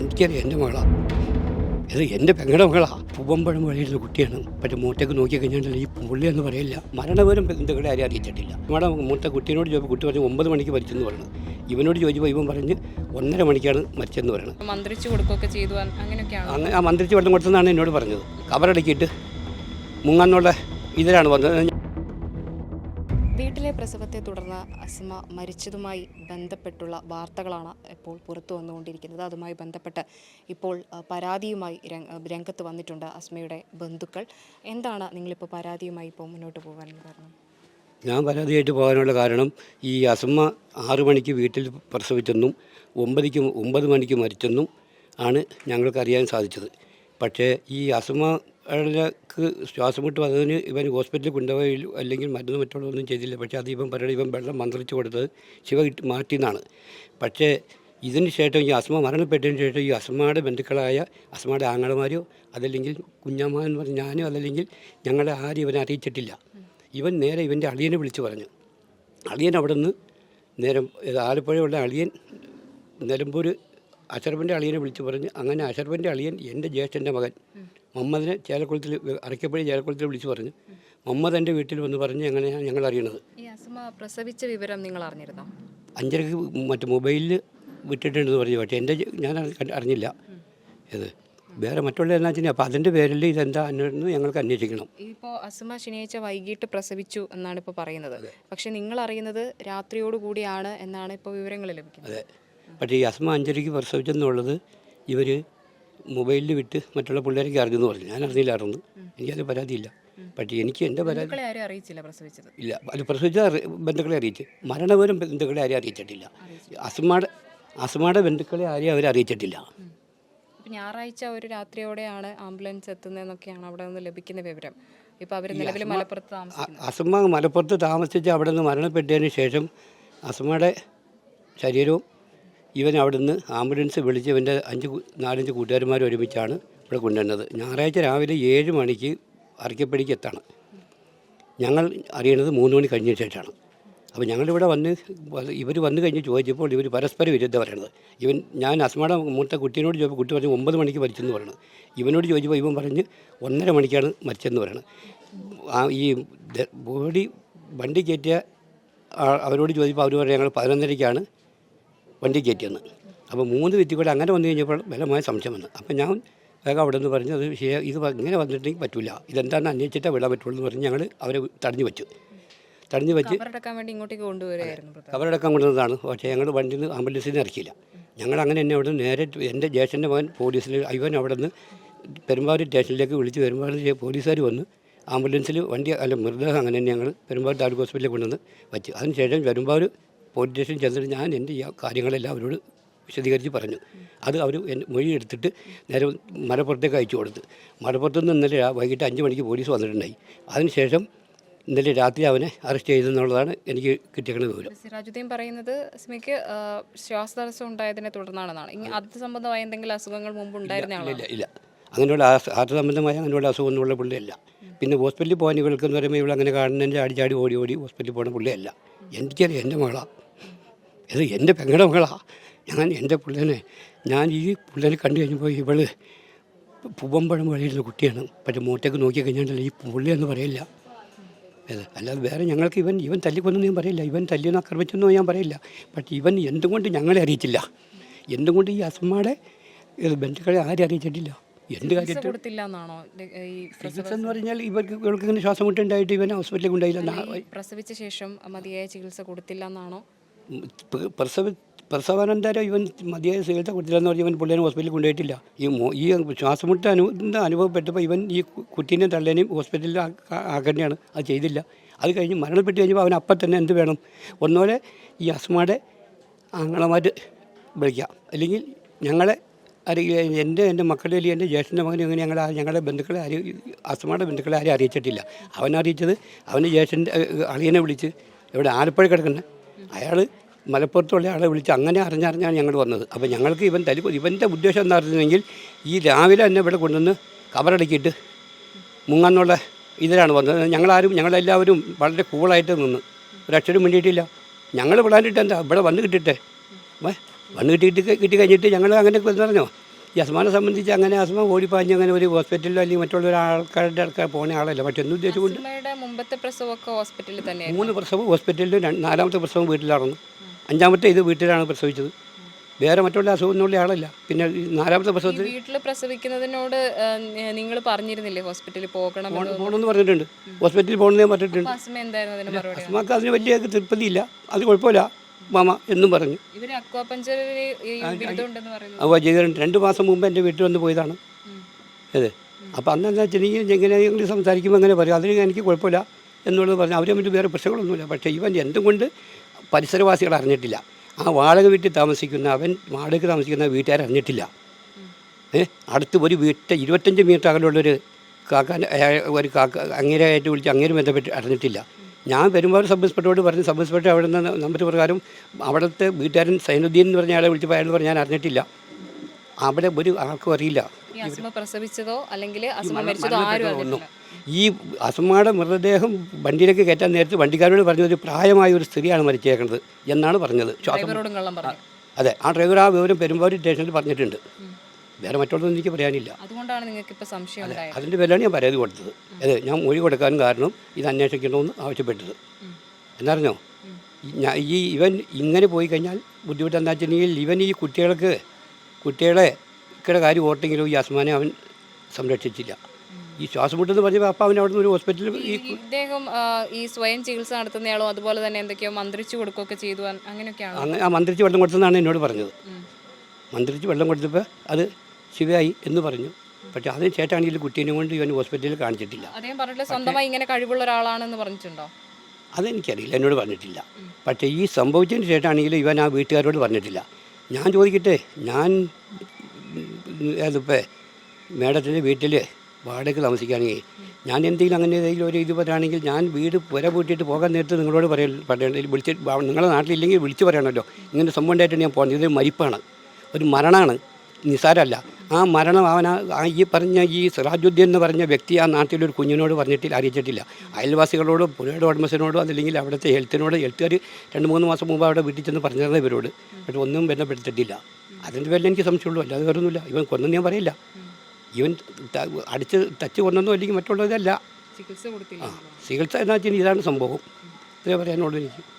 എനിക്കറിയാം എന്റെ മകളാണ് ഇത് എന്റെ പെങ്ങളുടെ മകളാണ് പൂവമ്പഴം വഴിയുള്ള കുട്ടിയാണ്. പക്ഷേ മൂത്തേക്ക് നോക്കി കഴിഞ്ഞാൽ ഈ പുള്ളി എന്ന് പറയില്ല. മരണവരും ബന്ധുക്കളെ ആരും അറിയിച്ചിട്ടില്ല. നമ്മുടെ മൂത്ത കുട്ടിയോട് ചോദിച്ചു കുട്ടി പറഞ്ഞു ഒമ്പത് മണിക്ക് മരിച്ചെന്ന് പറയുന്നത് ഇവനോട് ചോദിച്ചപ്പോൾ ഇവൻ പറഞ്ഞ് ഒന്നര മണിക്കാണ് മരിച്ചെന്ന് പറയുന്നത് മന്ത്രിച്ചു കൊടുക്കുകയൊക്കെ ചെയ്തു. അങ്ങനെയൊക്കെയാണ്? അങ്ങനെ ആ മന്ത്രിച്ചു വെള്ളം കൊടുത്തെന്നാണ് എന്നോട് പറഞ്ഞത്. കവറടക്കിയിട്ട് മുങ്ങാന്നുള്ള ഇതിലാണ് വന്നത്. വീട്ടിലെ തുടർന്ന് അസ്മ മരിച്ചതുമായി ബന്ധപ്പെട്ടുള്ള വാർത്തകളാണ് ഇപ്പോൾ പുറത്തു വന്നുകൊണ്ടിരിക്കുന്നത്. അതുമായി ബന്ധപ്പെട്ട് ഇപ്പോൾ പരാതിയുമായി രംഗത്ത് വന്നിട്ടുണ്ട് അസ്മയുടെ ബന്ധുക്കൾ. എന്താണ് നിങ്ങളിപ്പോൾ പരാതിയുമായി ഇപ്പോൾ മുന്നോട്ട് പോകാൻ കാരണം? ഞാൻ പരാതിയായിട്ട് പോകാനുള്ള കാരണം ഈ അസ്മ ആറു മണിക്ക് വീട്ടിൽ പ്രസവിച്ചെന്നും ഒമ്പതിക്ക് ഒമ്പത് മണിക്ക് മരിച്ചെന്നും ആണ് ഞങ്ങൾക്ക് അറിയാൻ സാധിച്ചത്. പക്ഷേ ഈ അസമ്മക്ക് ശ്വാസം മുട്ട് വന്നതിന് ഇവൻ ഹോസ്പിറ്റലിൽ കൊണ്ടുപോയി അല്ലെങ്കിൽ മരുന്ന് മറ്റുള്ളതൊന്നും ചെയ്തില്ല. പക്ഷേ അത് ഇവൻ പറയുന്നത് ഇവൻ വെള്ളം മന്ത്രിച്ച് കൊടുത്തത് ശിവ ഇട്ട് മാറ്റിയെന്നാണ്. പക്ഷേ ഇതിന് ശേഷം ഈ അസ്മ മരണപ്പെട്ടതിന് ശേഷം ഈ അസ്മയുടെ ബന്ധുക്കളായ അസ്മയുടെ ആങ്ങളമാരോ അതല്ലെങ്കിൽ കുഞ്ഞമ്മ എന്ന് പറഞ്ഞ ഞാനോ അതല്ലെങ്കിൽ ഞങ്ങളെ ആരും ഇവനെ അറിയിച്ചിട്ടില്ല. ഇവൻ നേരെ ഇവന്റെ അളിയനെ വിളിച്ചു പറഞ്ഞു. അളിയൻ അവിടെ നിന്ന് നേരം ആലപ്പുഴയുള്ള അളിയൻ നിലമ്പൂർ അഷറഫിന്റെ അളിയനെ വിളിച്ചു പറഞ്ഞ് അങ്ങനെ അഷറഫിന്റെ അളിയൻ എന്റെ ജ്യേഷ്ഠന്റെ മകൻ. മുഹമ്മദിനെ ചേലക്കുളത്തിൽ അരക്കപ്പഴി ചേലക്കുളത്തിൽ വിളിച്ചു പറഞ്ഞു മുഹമ്മദ് എന്റെ വീട്ടിൽ വന്ന് പറഞ്ഞ് എങ്ങനെയാണ് ഞങ്ങൾ അറിയണത്. ഈ അസ്മ പ്രസവിച്ച വിവരം നിങ്ങൾ അറിഞ്ഞിരുന്നോ? അഞ്ചരക്ക് മറ്റേ മൊബൈലിൽ വിട്ടിട്ടുണ്ടെന്ന് പറഞ്ഞു പക്ഷേ എന്റെ ഞാൻ അറിഞ്ഞില്ല. ഇത് വേറെ മറ്റുള്ള എന്നാ വെച്ചാൽ അപ്പോൾ അതിന്റെ പേരിൽ ഇതെന്താ എന്ന് ഞങ്ങൾക്ക് അന്വേഷിക്കണം. ഇപ്പോൾ അസുമ ശനിയാഴ്ച വൈകിട്ട് പ്രസവിച്ചു എന്നാണ് ഇപ്പോൾ പറയുന്നത്. പക്ഷേ നിങ്ങൾ അറിയുന്നത് രാത്രിയോടുകൂടിയാണ് എന്നാണ് ഇപ്പോൾ വിവരങ്ങൾ ലഭിക്കുന്നത്. അതെ. പക്ഷേ ഈ അസുമ അഞ്ചരയ്ക്ക് പ്രസവിച്ചെന്നുള്ളത് ഇവർ മൊബൈലിൽ വിട്ട് മറ്റുള്ള പിള്ളേരൊക്കെ അറിഞ്ഞെന്ന് പറഞ്ഞു. ഞാൻ അറിഞ്ഞില്ലായിരുന്നു എനിക്കത് പരാതിയില്ല. പക്ഷേ എനിക്ക് എന്റെ പരാതി അറിയിച്ചില്ല പ്രസവിച്ചത്? ഇല്ല. അത് പ്രസവിച്ച ബന്ധുക്കളെ അറിയിച്ചു. മരണവരും ബന്ധുക്കളെ ആരെയും അറിയിച്ചിട്ടില്ല. അസ്മയുടെ അസ്മയുടെ ബന്ധുക്കളെ ആരെയും അവർ അറിയിച്ചിട്ടില്ല. ഞായറാഴ്ച ഒരു രാത്രിയോടെയാണ് ആംബുലൻസ് എത്തുന്നതെന്നൊക്കെയാണ് അവിടെ നിന്ന് ലഭിക്കുന്ന വിവരം. ഇപ്പോൾ അവർ നിലവിൽ മലപ്പുറത്ത് അസുമ മലപ്പുറത്ത് താമസിച്ച് അവിടെ നിന്ന് മരണപ്പെട്ടതിന് ശേഷം അസുമയുടെ ശരീരവും ഇവൻ അവിടെ നിന്ന് ആംബുലൻസ് വിളിച്ച് ഇവന്റെ അഞ്ച് നാലഞ്ച് കൂട്ടുകാരന്മാർ ഒരുമിച്ചാണ് ഇവിടെ കൊണ്ടുവന്നത്. ഞായറാഴ്ച രാവിലെ ഏഴ് മണിക്ക് അറക്കപ്പടിക്ക് എത്താണ്. ഞങ്ങൾ അറിയണത് മൂന്ന് മണി കഴിഞ്ഞ ശേഷമാണ്. അപ്പോൾ ഞങ്ങളിവിടെ വന്ന് ഇവർ വന്നു കഴിഞ്ഞ് ചോദിച്ചപ്പോൾ ഇവർ പരസ്പര വിരുദ്ധ പറയണത്. ഇവൻ ഞാൻ അസ്മയുടെ മൂത്ത കുട്ടിയോട് ചോദിച്ചപ്പോൾ കുട്ടി പറഞ്ഞ് ഒമ്പത് മണിക്ക് മരിച്ചെന്ന് പറയണത്. ഇവനോട് ചോദിച്ചപ്പോൾ ഇവൻ പറഞ്ഞ് ഒന്നര മണിക്കാണ് മരിച്ചെന്ന് പറയണത്. ആ ഈ ബോഡി വണ്ടി കയറ്റിയ അവരോട് ചോദിച്ചപ്പോൾ അവർ പറഞ്ഞു ഞങ്ങൾ പതിനൊന്നരയ്ക്കാണ് വണ്ടി കയറ്റിയെന്ന്. അപ്പോൾ മൂന്ന് വ്യക്തികളെ അങ്ങനെ വന്നു കഴിഞ്ഞപ്പോൾ ബലമായ സംശയം വന്നു. അപ്പോൾ ഞാൻ വേഗം അവിടെ നിന്ന് പറഞ്ഞു അത് ഇത് ഇങ്ങനെ വന്നിട്ടുണ്ടെങ്കിൽ പറ്റില്ല ഇതെന്താണെന്ന് അന്വേഷിച്ചിട്ടേ വിടാൻ പറ്റുള്ളൂ എന്ന് പറഞ്ഞ് ഞങ്ങൾ അവരെ തടഞ്ഞു വെച്ചു. തടഞ്ഞു വെച്ച് കവറടക്കാൻ കൊണ്ടുവന്നതാണ്. പക്ഷേ ഞങ്ങൾ വണ്ടിയിൽ നിന്ന് ആംബുലൻസിൽ നിന്ന് ഇറക്കിയില്ല. ഞങ്ങൾ അങ്ങനെ തന്നെ അവിടെ നിന്ന് നേരെ എന്റെ ജ്യേഷ്ഠന്റെ മകൻ പോലീസിൽ ഇവൻ അവിടെ നിന്ന് പെരുമ്പാവൂർ സ്റ്റേഷനിലേക്ക് വിളിച്ച് പെരുമ്പാവൂർ പോലീസുകാർ വന്ന് ആംബുലൻസിൽ വണ്ടി അല്ല മൃതദേഹം അങ്ങനെ തന്നെ ഞങ്ങൾ പെരുമ്പാവൂർ താലൂക്ക് ഹോസ്പിറ്റലിൽ കൊണ്ടുവന്ന് വെച്ചു. അതിനുശേഷം പെരുമ്പാവൂർ പോലീസ് സ്റ്റേഷൻ ചെന്നിട്ട് ഞാൻ എന്റെ ഈ കാര്യങ്ങളെല്ലാം അവരോട് വിശദീകരിച്ച് പറഞ്ഞു. അത് അവർ മൊഴി എടുത്തിട്ട് നേരെ മലപ്പുറത്തേക്ക് അയച്ചു കൊടുത്ത്. മലപ്പുറത്ത് നിന്ന് ഇന്നലെ വൈകിട്ട് അഞ്ച് മണിക്ക് പോലീസ് വന്നിട്ടുണ്ടായി. അതിനുശേഷം ഇന്നലെ രാത്രി അവനെ അറസ്റ്റ് ചെയ്തെന്നുള്ളതാണ് എനിക്ക് കിട്ടിയേക്കുന്ന വിവരം. സിറാജുദ്ദീൻ പറയുന്നത് സ്മിക്ക് ശ്വാസതടസ്സം ഉണ്ടായതിനെ തുടർന്നാണെന്നാണ്. ഇനി അത്. സംബന്ധമായ എന്തെങ്കിലും അസുഖങ്ങൾ മുമ്പ് ഉണ്ടായിരുന്ന ഇല്ല ഇല്ല അങ്ങനെയുള്ള ഹാർട്ട് സംബന്ധമായ അങ്ങനെയുള്ള അസുഖമൊന്നുമുള്ള പുള്ളിയല്ല. പിന്നെ ഹോസ്പിറ്റലിൽ പോകാൻ ഇവൾക്ക് എന്ന് പറയുമ്പോൾ ഇവൾ അങ്ങനെ കാണുന്നതിന്റെ ചാടി ചാടി ഓടി ഓടി ഹോസ്പിറ്റലിൽ പോകുന്ന പുള്ളിയല്ല. എനിക്കറിയാം എന്റെ മകളാണ് ഇത് എന്റെ പെങ്ങളുടെ മകളാണ് ഞാൻ എന്റെ പുള്ളനെ ഞാൻ ഈ പുള്ളനെ കണ്ടു കഴിഞ്ഞപ്പോൾ ഇവൾ പൂവമ്പഴം വഴിയിരുന്ന കുട്ടിയാണ്. പക്ഷേ മൂട്ടയ്ക്ക് നോക്കി കഴിഞ്ഞാൽ ഈ പുള്ളി എന്ന് പറയില്ല. ഇത് അല്ലാതെ വേറെ ഞങ്ങൾക്ക് ഇവൻ ഇവൻ തല്ലിക്കൊന്നും ഞാൻ പറയില്ല. ഇവൻ തല്ലിയെന്ന് ആക്രമിച്ചെന്നോ ഞാൻ പറയില്ല. പക്ഷേ ഇവൻ എന്തുകൊണ്ട് ഞങ്ങളെ അറിയിച്ചില്ല? എന്തുകൊണ്ട് ഈ അസമ്മയുടെ ബന്ധുക്കളെ ആരും അറിയിച്ചിട്ടില്ല? എന്ത് കാര്യത്തിൽ ചികിത്സ എന്ന് പറഞ്ഞാൽ ഇവർക്ക് ഇവർക്ക് ഇങ്ങനെ ശ്വാസം മുട്ടുണ്ടായിട്ട് ഇവൻ ഹോസ്പിറ്റലിൽ ഉണ്ടായില്ല പ്രസവിച്ച ശേഷം മതിയായ ചികിത്സ കൊടുത്തില്ല എന്നാണോ പ്രസവ പ്രസവാനന്തരം ഇവൻ മതിയായ ചികിത്സ കൊടുത്തില്ലെന്ന് പറഞ്ഞ് ഇവൻ പുള്ളിനെ ഹോസ്പിറ്റലിൽ കൊണ്ടുപോയിട്ടില്ല. ഈ ഈ ശ്വാസമുട്ട് അനു അനുഭവപ്പെട്ടപ്പോൾ ഇവൻ ഈ കുട്ടീനെ തള്ളേനെയും ഹോസ്പിറ്റലിൽ ആക്കേണ്ടതാണ്. അത് ചെയ്തില്ല. അത് കഴിഞ്ഞ് മരണപ്പെട്ട് കഴിഞ്ഞപ്പോൾ അവൻ അപ്പം തന്നെ എന്ത് വേണം? ഒന്നുപോലെ ഈ അസ്മയുടെ ആങ്ങളമാർ വിളിക്കാം. അല്ലെങ്കിൽ ഞങ്ങളെ അറിയ എന്റെ എന്റെ മക്കളുടെ അല്ലെങ്കിൽ എന്റെ ജ്യേഷ്ഠന്റെ മകനെ അങ്ങനെ ഞങ്ങളെ ഞങ്ങളുടെ ബന്ധുക്കളെ ആരും അസ്മയുടെ ബന്ധുക്കളെ ആരും അറിയിച്ചിട്ടില്ല. അവൻ അറിയിച്ചത് അവന്റെ ജ്യേഷ്ഠന്റെ അളിയനെ വിളിച്ച്. ഇവിടെ ആലപ്പുഴ കിടക്കുന്നത് അയാൾ മലപ്പുറത്തുള്ള ആളെ വിളിച്ച് അങ്ങനെ അറിഞ്ഞറിഞ്ഞാണ് ഞങ്ങൾ വന്നത്. അപ്പോൾ ഞങ്ങൾക്ക് ഇവൻ തലി ഇവന്റെ ഉദ്ദേശം എന്താ അറിഞ്ഞെങ്കിൽ ഈ രാവിലെ തന്നെ ഇവിടെ കൊണ്ടുവന്ന് കവറടക്കിയിട്ട് മുങ്ങാന്നുള്ള ഇതിലാണ് വന്നത്. ഞങ്ങളാരും ഞങ്ങളെല്ലാവരും വളരെ കൂളായിട്ട് നിന്ന്. ഒരക്ഷരം വേണ്ടിയിട്ടില്ല ഞങ്ങൾ വിടാനിട്ട് എന്താ ഇവിടെ വന്ന് കിട്ടിട്ടെ. വന്ന് കിട്ടിയിട്ട് കിട്ടി കഴിഞ്ഞിട്ട് ഞങ്ങൾ അങ്ങനെ പറഞ്ഞോ? ഈ അസ്മാനെ സംബന്ധിച്ച് അങ്ങനെ അസ്മ ഓടിപ്പാഞ്ഞ് അങ്ങനെ ഒരു ഹോസ്പിറ്റലിലോ അല്ലെങ്കിൽ മറ്റുള്ള ആൾക്കാരുടെ അടുക്ക പോകുന്ന ആളല്ല. മറ്റൊന്നും ഉദ്ദേശിച്ചുകൊണ്ട് മുമ്പത്തെ പ്രസവമൊക്കെ ഹോസ്പിറ്റലിൽ തന്നെ മൂന്ന് പ്രസവം ഹോസ്പിറ്റലിലും നാലാമത്തെ പ്രസവം വീട്ടിലായിരുന്നു. അഞ്ചാമത്തെ ഇത് വീട്ടിലാണ് പ്രസവിച്ചത്. വേറെ മറ്റുള്ള അസുഖമൊന്നുള്ള ആളല്ല. പിന്നെ നാലാമത്തെ പ്രസവത്തിൽ വീട്ടിൽ പ്രസവിക്കുന്നതിനോട് നിങ്ങൾ പറഞ്ഞിരുന്നില്ലേ ഹോസ്പിറ്റലിൽ പോകണം പോകണമെന്ന് പറഞ്ഞിട്ടുണ്ട്. ഹോസ്പിറ്റലിൽ പോകണമെന്ന് പറഞ്ഞിട്ടുണ്ട്. അസ്മാക്ക് അതിന് വലിയ തൃപ്തിയില്ല അത് കുഴപ്പമില്ല. മാമ എന്നും പറഞ്ഞു. ചെയ്തിട്ടുണ്ട് രണ്ട് മാസം മുമ്പ് എന്റെ വീട്ടിൽ വന്ന് പോയതാണ്. അതെ. അപ്പോൾ അന്ന് എന്താ വെച്ചിട്ടുണ്ടെങ്കിൽ എങ്ങനെയെങ്കിലും സംസാരിക്കുമ്പോൾ അങ്ങനെ പറയും. അതിന് എനിക്ക് കുഴപ്പമില്ല എന്നുള്ളത് പറഞ്ഞു അവരെ തമ്മിൽ വേറെ പ്രശ്നങ്ങളൊന്നുമില്ല. പക്ഷേ ഇവൻ എന്തും കൊണ്ട് പരിസരവാസികൾ അറിഞ്ഞിട്ടില്ല. ആ വാടക വീട്ടിൽ താമസിക്കുന്ന അവൻ വാടക താമസിക്കുന്ന വീട്ടുകാർ അറിഞ്ഞിട്ടില്ല. ഏ? അടുത്ത് ഒരു വീട്ട് ഇരുപത്തഞ്ച് മീറ്റർ അകലുള്ളൊരു കാക്കാൻ ഒരു കാക്ക അങ്ങേരായിട്ട് വിളിച്ച് അങ്ങേര് ബന്ധപ്പെട്ട് അറിഞ്ഞിട്ടില്ല. ഞാൻ വരുമ്പോൾ സബ് ഇൻസ്പെക്ടറോട് പറഞ്ഞു സബ് ഇൻസ്പെക്ടർ അവിടെ നിന്ന് നമ്പർ പ്രകാരം അവിടുത്തെ വീട്ടുകാരൻ സൈനുദ്ദീൻ എന്ന് പറഞ്ഞ ആളെ വിളിച്ചപ്പോൾ അയാൾ പറഞ്ഞു ഞാൻ അറിഞ്ഞിട്ടില്ല. അവിടെ ഒരു ആർക്കും അറിയില്ല. പ്രസവിച്ചതോ അല്ലെങ്കിൽ ഒന്നും. ഈ അസമ്മയുടെ മൃതദേഹം വണ്ടിയിലേക്ക് കയറ്റാൻ നേരത്തെ വണ്ടിക്കാരോട് പറഞ്ഞത് ഒരു പ്രായമായ ഒരു സ്ത്രീയാണ് മരിച്ചേക്കുന്നത് എന്നാണ് പറഞ്ഞത്. ശ്വാസം പറഞ്ഞു. അതെ ആ ഡ്രൈവർ ആ വിവരം പെരുമ്പാവൂർ സ്റ്റേഷനിൽ പറഞ്ഞിട്ടുണ്ട്. വേറെ മറ്റൊന്നും എനിക്ക് പറയാനില്ല. അതുകൊണ്ടാണ് നിങ്ങൾക്ക് ഇപ്പോൾ സംശയം ഉണ്ടായത്. അതിന്റെ പേരിലാണ് ഞാൻ പരാതി കൊടുത്തത്. അതെ ഞാൻ മൊഴി കൊടുക്കാൻ കാരണം ഇത് അന്വേഷിക്കണമെന്ന് ആവശ്യപ്പെട്ടത്. എന്നറിഞ്ഞോ ഈ ഞാ- ഈ ഇവൻ ഇങ്ങനെ പോയി കഴിഞ്ഞാൽ ബുദ്ധിമുട്ട് എന്താ വെച്ചിട്ടുണ്ടെങ്കിൽ ഇവൻ ഈ കുട്ടികൾക്ക് കുട്ടികളെ ഇക്കടെ കാര്യം ഓട്ടെങ്കിലും ഈ അസ്മാനെ അവൻ സംരക്ഷിച്ചില്ല. ഈ ശ്വാസം മുട്ടെന്ന് പറഞ്ഞപ്പോൾ അപ്പം അവൻ അവിടെ നിന്ന് ഒരു ഹോസ്പിറ്റലിൽ ഈ ഈ ഇദ്ദേഹം ആ, ഈ സ്വയം ചികിത്സ നടത്തുന്നയാളോ അതുപോലെ തന്നെ എന്തൊക്കെയോ മന്ത്രിച്ചു കൊടുക്കുകയൊക്കെ ചെയ്തു. അങ്ങനെയൊക്കെയാണ്? അങ്ങനെ ആ മന്ത്രിച്ച് വെള്ളം കൊടുത്തെന്നാണ് എന്നോട് പറഞ്ഞത്. മന്ത്രിച്ച് വെള്ളം കൊടുത്തപ്പോൾ അത് ശിവയായി എന്ന് പറഞ്ഞു. പക്ഷേ അതിന് ശേഷമാണെങ്കിൽ കുട്ടീനെ കൊണ്ട് ഇവൻ ഹോസ്പിറ്റലിൽ കാണിച്ചിട്ടില്ല. അദ്ദേഹം പറഞ്ഞിട്ട് സ്വന്തമായി ഇങ്ങനെ കഴിവുള്ള ഒരാളാണെന്ന് പറഞ്ഞിട്ടുണ്ടോ? അതെനിക്കറിയില്ല എന്നോട് പറഞ്ഞിട്ടില്ല. പക്ഷേ ഈ സംഭവിച്ചതിന് ശേഷമാണെങ്കിൽ ഇവൻ ആ വീട്ടുകാരോട് പറഞ്ഞിട്ടില്ല. ഞാൻ ചോദിക്കട്ടെ ഞാൻ അതിപ്പോൾ മേഡത്തിന്റെ വീട്ടിൽ വാടക താമസിക്കുകയാണെങ്കിൽ ഞാൻ എന്തെങ്കിലും അങ്ങനെ ഏതെങ്കിലും ഒരു ഇത് പറയുകയാണെങ്കിൽ ഞാൻ വീട് പുര പൂട്ടിയിട്ട് പോകാൻ നേരത്ത് നിങ്ങളോട് പറയ പറയണ്ട വിളിച്ച് നിങ്ങളുടെ നാട്ടിലില്ലെങ്കിൽ വിളിച്ച് പറയണമല്ലോ. ഇങ്ങനെ സംഭവം ഉണ്ടായിട്ട് ഞാൻ പോകുന്നത് ഇത് മരിപ്പാണ്. ഒരു മരണമാണ്. നിസ്സാരമല്ല ആ മരണം അവൻ ആ- ഈ പറഞ്ഞ ഈ സിറാജുദ്ദീൻ എന്ന് പറഞ്ഞ വ്യക്തി ആ നാട്ടിലൊരു കുഞ്ഞിനോട് പറഞ്ഞിട്ടില്ല അറിയിച്ചിട്ടില്ല. അയൽവാസികളോടും പുഴയുടെ ഉടമസ്ഥനോടോ അതല്ലെങ്കിൽ അവിടുത്തെ ഹെൽത്തിനോട് ഹെൽത്തുകാർ രണ്ട് മൂന്ന് മാസം മുമ്പ് അവിടെ വീട്ടിൽ ചെന്ന് പറഞ്ഞിരുന്ന ഇവരോട്. പക്ഷെ ഒന്നും ബന്ധപ്പെടുത്തിട്ടില്ല അതിന്റെ പേരിൽ എനിക്ക് സംശയമുള്ളൂ. അല്ലാതെ വേറൊന്നുമില്ല. ഇവൻ കൊന്നെന്ന് ഞാൻ പറയില്ല. ഇവൻ അടിച്ച് തച്ച് കൊന്നൊന്നും അല്ലെങ്കിൽ മറ്റുള്ളതല്ല. ചികിത്സ കൊടുത്തില്ല. ചികിത്സ എന്നാ വെച്ചാൽ ഇതാണ് സംഭവം. ഇത്രേ പറയാനുള്ളൂ എനിക്ക്.